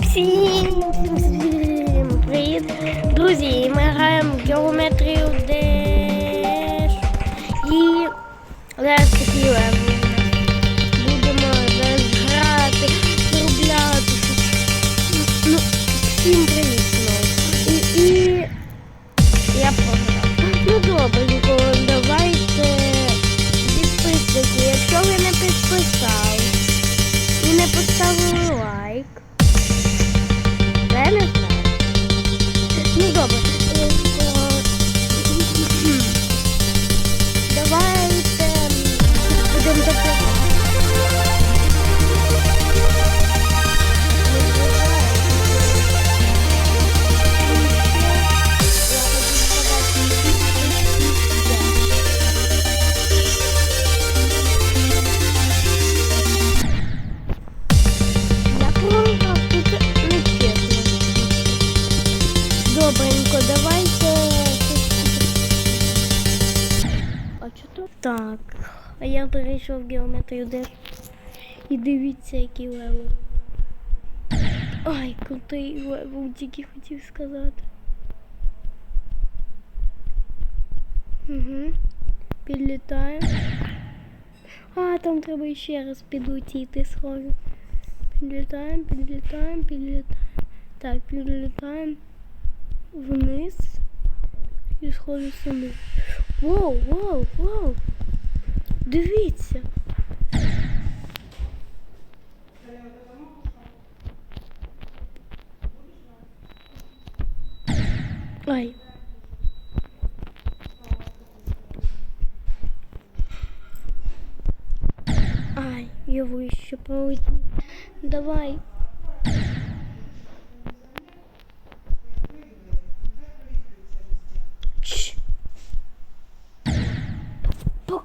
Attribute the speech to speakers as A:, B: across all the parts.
A: Всім привіт! Друзі, ми граємо в геометрію Деш. Добренько, давайте. А що тут? Так. А я перейшов в геометрію де. І дивіться, який левел. Ай, крутий левел, тільки хотів сказати. Угу. Підлітаємо. А, там треба ще раз підлетіти схоже. Підлітаємо, підлітаємо, підлітаємо. Так, підлітаємо вниз і сходимо сюди. Воу, воу, воу. Дивіться. Ай. Ай, я вище полетів. Давай.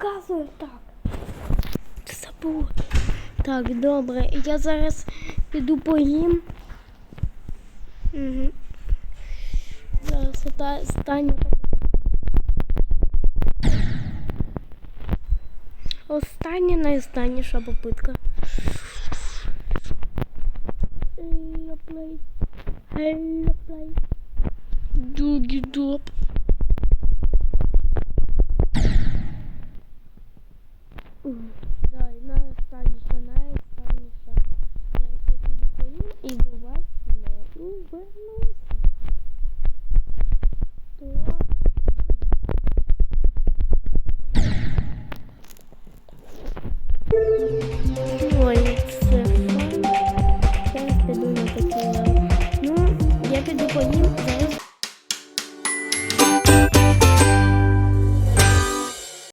A: Показую так. Ти забула. Так, добре. Я зараз піду поїм. Угу. Зараз ота остання. Остання найостанніша попитка. Hello play. Hello play. Дугі Доп. Дай, найостанніша. Я поїм і до вас знову вернуся.